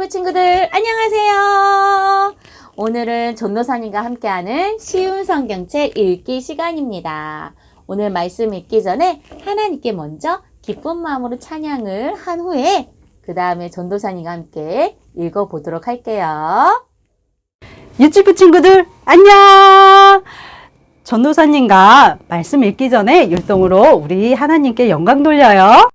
유튜브 친구들 안녕하세요. 오늘은 전도사님과 함께하는 쉬운 성경책 읽기 시간입니다. 오늘 말씀 읽기 전에 하나님께 먼저 기쁜 마음으로 찬양을 한 후에 그 다음에 전도사님과 함께 읽어보도록 할게요. 유튜브 친구들 안녕! 전도사님과 말씀 읽기 전에 율동으로 우리 하나님께 영광 돌려요.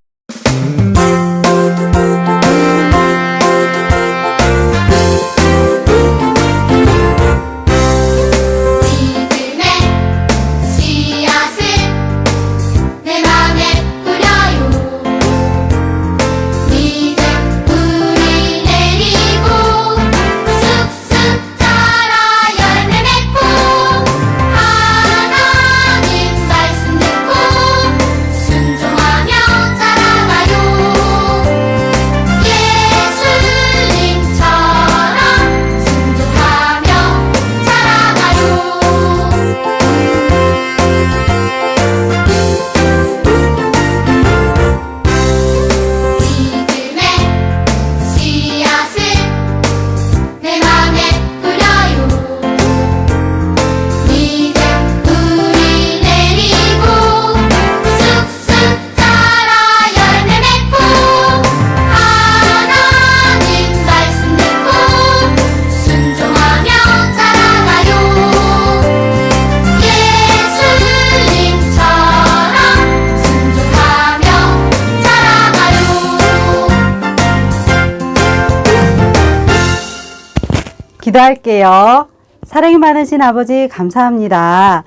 기도할게요. 사랑이 많으신 아버지 감사합니다.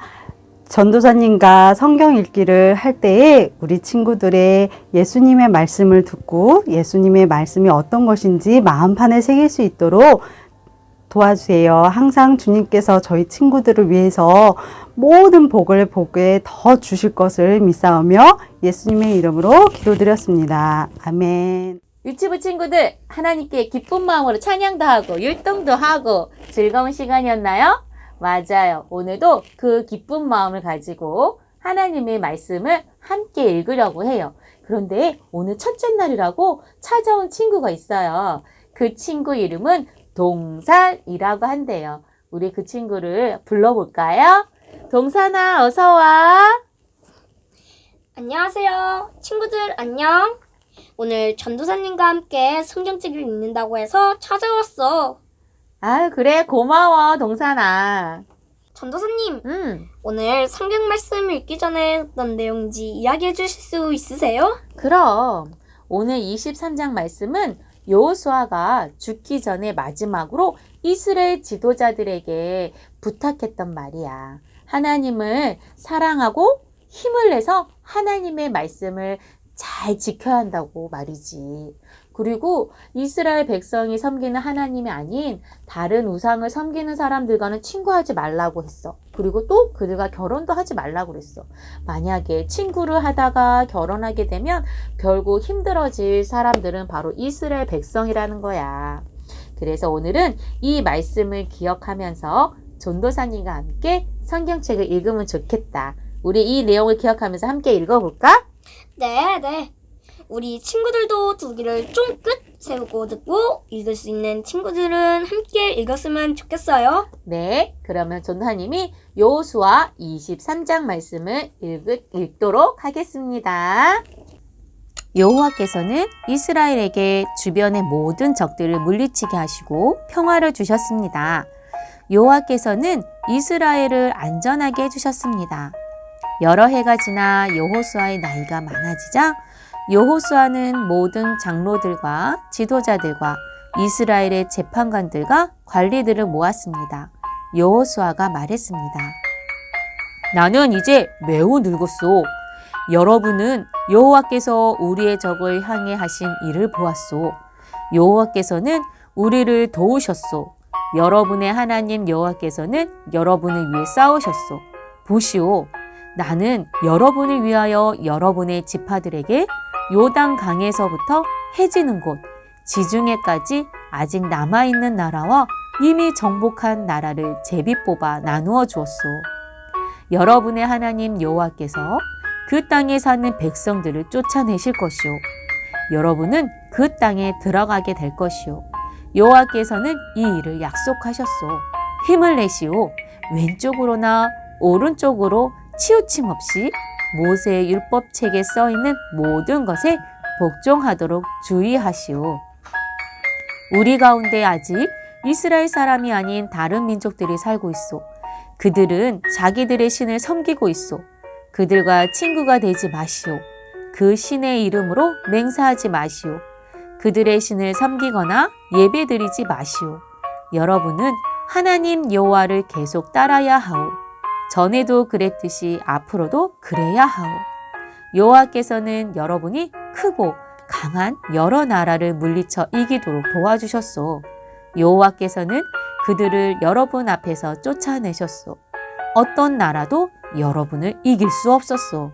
전도사님과 성경 읽기를 할 때에 우리 친구들의 예수님의 말씀을 듣고 예수님의 말씀이 어떤 것인지 마음판에 새길 수 있도록 도와주세요. 항상 주님께서 저희 친구들을 위해서 모든 복을 복에 더 주실 것을 믿사오며 예수님의 이름으로 기도드렸습니다. 아멘. 유튜브 친구들 하나님께 기쁜 마음으로 찬양도 하고 율동도 하고 즐거운 시간이었나요? 맞아요. 오늘도 그 기쁜 마음을 가지고 하나님의 말씀을 함께 읽으려고 해요. 그런데 오늘 첫째 날이라고 찾아온 친구가 있어요. 그 친구 이름은 동산이라고 한대요. 우리 그 친구를 불러볼까요? 동산아, 어서 와. 안녕하세요. 친구들 안녕. 오늘 전도사님과 함께 성경책을 읽는다고 해서 찾아왔어. 아, 그래. 고마워, 동산아. 전도사님, 음. 오늘 성경 말씀 읽기 전에 어떤 내용인지 이야기해 주실 수 있으세요? 그럼 오늘 23장 말씀은 여호수아가 죽기 전에 마지막으로 이스라엘 지도자들에게 부탁했던 말이야. 하나님을 사랑하고 힘을 내서 하나님의 말씀을 잘 지켜야 한다고 말이지. 그리고 이스라엘 백성이 섬기는 하나님이 아닌 다른 우상을 섬기는 사람들과는 친구하지 말라고 했어. 그리고 또 그들과 결혼도 하지 말라고 그랬어. 만약에 친구를 하다가 결혼하게 되면 결국 힘들어질 사람들은 바로 이스라엘 백성이라는 거야. 그래서 오늘은 이 말씀을 기억하면서 전도사님과 함께 성경책을 읽으면 좋겠다. 우리 이 내용을 기억하면서 함께 읽어볼까? 네, 네. 우리 친구들도 두 귀를 쫑긋 세우고 듣고 읽을 수 있는 친구들은 함께 읽었으면 좋겠어요. 네, 그러면 전도사님이 여호수아 23장 말씀을 읽, 읽도록 하겠습니다. 여호와께서는 이스라엘에게 주변의 모든 적들을 물리치게 하시고 평화를 주셨습니다. 여호와께서는 이스라엘을 안전하게 해주셨습니다. 여러 해가 지나 여호수아의 나이가 많아지자 여호수아는 모든 장로들과 지도자들과 이스라엘의 재판관들과 관리들을 모았습니다. 여호수아가 말했습니다. 나는 이제 매우 늙었소. 여러분은 여호와께서 우리의 적을 향해 하신 일을 보았소. 여호와께서는 우리를 도우셨소. 여러분의 하나님 여호와께서는 여러분을 위해 싸우셨소. 보시오. 나는 여러분을 위하여 여러분의 지파들에게 요단 강에서부터 해지는 곳 지중해까지 아직 남아있는 나라와 이미 정복한 나라를 제비 뽑아 나누어 주었소. 여러분의 하나님 여호와께서 그 땅에 사는 백성들을 쫓아내실 것이요. 여러분은 그 땅에 들어가게 될 것이요. 여호와께서는 이 일을 약속하셨소. 힘을 내시오. 왼쪽으로나 오른쪽으로 치우침 없이 모세의 율법책에 써 있는 모든 것에 복종하도록 주의하시오. 우리 가운데 아직 이스라엘 사람이 아닌 다른 민족들이 살고 있어. 그들은 자기들의 신을 섬기고 있어. 그들과 친구가 되지 마시오. 그 신의 이름으로 맹세하지 마시오. 그들의 신을 섬기거나 예배드리지 마시오. 여러분은 하나님 여호와를 계속 따라야 하오. 전에도 그랬듯이 앞으로도 그래야 하오. 여호와께서는 여러분이 크고 강한 여러 나라를 물리쳐 이기도록 도와주셨소. 여호와께서는 그들을 여러분 앞에서 쫓아내셨소. 어떤 나라도 여러분을 이길 수 없었소.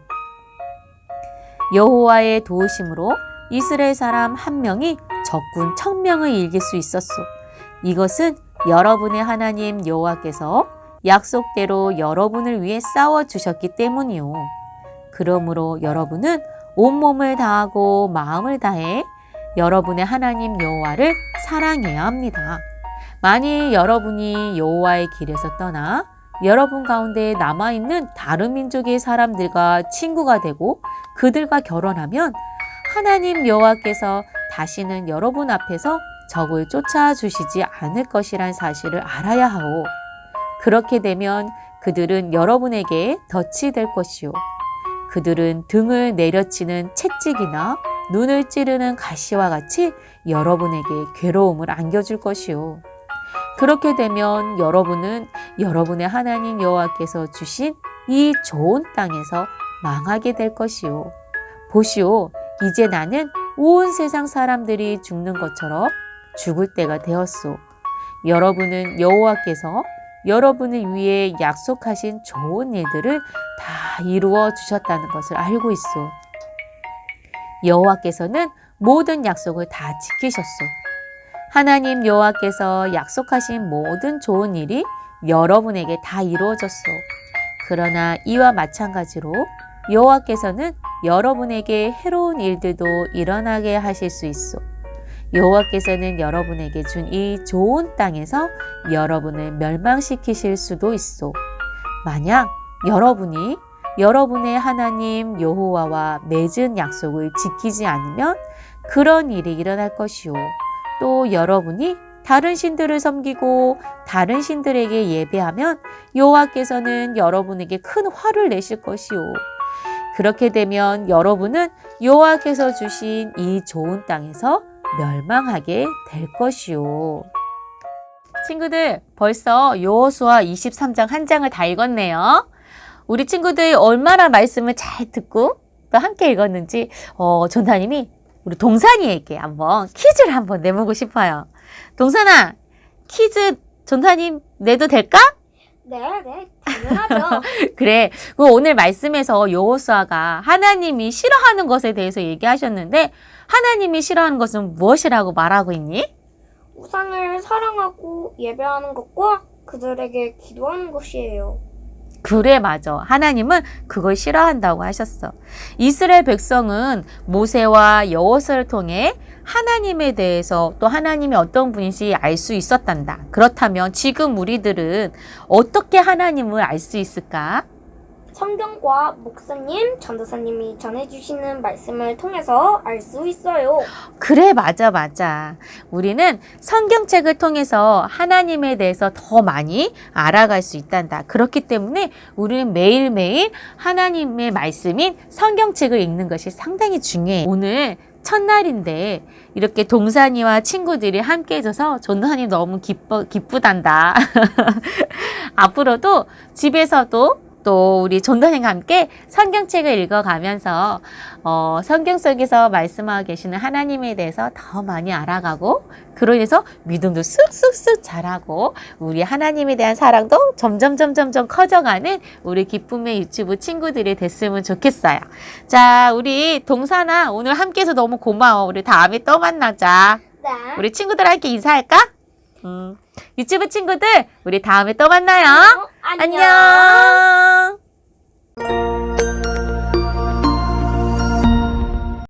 여호와의 도우심으로 이스라엘 사람 한 명이 적군 천 명을 이길 수 있었소. 이것은 여러분의 하나님 여호와께서 약속대로 여러분을 위해 싸워 주셨기 때문이요. 그러므로 여러분은 온몸을 다하고 마음을 다해 여러분의 하나님 여호와를 사랑해야 합니다. 만일 여러분이 여호와의 길에서 떠나 여러분 가운데 남아 있는 다른 민족의 사람들과 친구가 되고 그들과 결혼하면 하나님 여호와께서 다시는 여러분 앞에서 적을 쫓아 주시지 않을 것이란 사실을 알아야 하오. 그렇게 되면 그들은 여러분에게 덫이 될 것이요. 그들은 등을 내려치는 채찍이나 눈을 찌르는 가시와 같이 여러분에게 괴로움을 안겨줄 것이요. 그렇게 되면 여러분은 여러분의 하나님 여호와께서 주신 이 좋은 땅에서 망하게 될 것이요. 보시오, 이제 나는 온 세상 사람들이 죽는 것처럼 죽을 때가 되었소. 여러분은 여호와께서 여러분을 위해 약속하신 좋은 일들을 다 이루어 주셨다는 것을 알고 있소. 여호와께서는 모든 약속을 다 지키셨소. 하나님 여호와께서 약속하신 모든 좋은 일이 여러분에게 다 이루어졌소. 그러나 이와 마찬가지로 여호와께서는 여러분에게 해로운 일들도 일어나게 하실 수 있소. 여호와께서는 여러분에게 준 이 좋은 땅에서 여러분을 멸망시키실 수도 있소. 만약 여러분이 여러분의 하나님 여호와와 맺은 약속을 지키지 않으면 그런 일이 일어날 것이요. 또 여러분이 다른 신들을 섬기고 다른 신들에게 예배하면 여호와께서는 여러분에게 큰 화를 내실 것이요. 그렇게 되면 여러분은 여호와께서 주신 이 좋은 땅에서 멸망하게 될 것이요. 친구들, 벌써 여호수아 23장 한 장을 다 읽었네요. 우리 친구들 얼마나 말씀을 잘 듣고 또 함께 읽었는지 어, 전사님이 우리 동산이에게 한번 퀴즈를 한번 내보고 싶어요. 동산아, 퀴즈 전사님 내도 될까? 네, 네, 당연하죠. 그래. 그 오늘 말씀에서 여호수아가 하나님이 싫어하는 것에 대해서 얘기하셨는데 하나님이 싫어하는 것은 무엇이라고 말하고 있니? 우상을 사랑하고 예배하는 것과 그들에게 기도하는 것이에요. 그래, 맞아. 하나님은 그걸 싫어한다고 하셨어. 이스라엘 백성은 모세와 여호수아를 통해 하나님에 대해서 또 하나님이 어떤 분인지 알 수 있었단다. 그렇다면 지금 우리들은 어떻게 하나님을 알 수 있을까? 성경과 목사님, 전도사님이 전해주시는 말씀을 통해서 알 수 있어요. 그래, 맞아, 맞아. 우리는 성경책을 통해서 하나님에 대해서 더 많이 알아갈 수 있단다. 그렇기 때문에 우리는 매일매일 하나님의 말씀인 성경책을 읽는 것이 상당히 중요해. 오늘 첫날인데 이렇게 동산이와 친구들이 함께 해줘서 전도사님 너무 기뻐, 기쁘단다. 앞으로도 집에서도 또 우리 전도사님과 함께 성경책을 읽어가면서 어, 성경 속에서 말씀하고 계시는 하나님에 대해서 더 많이 알아가고 그로 인해서 믿음도 쑥쑥쑥 자라고 우리 하나님에 대한 사랑도 점점 점점점 커져가는 우리 기쁨의 유튜브 친구들이 됐으면 좋겠어요. 자, 우리 동산아 오늘 함께해서 너무 고마워. 우리 다음에 또 만나자. 네. 우리 친구들한테 인사할까? 음, 유튜브 친구들 우리 다음에 또 만나요. 어, 안녕. 안녕.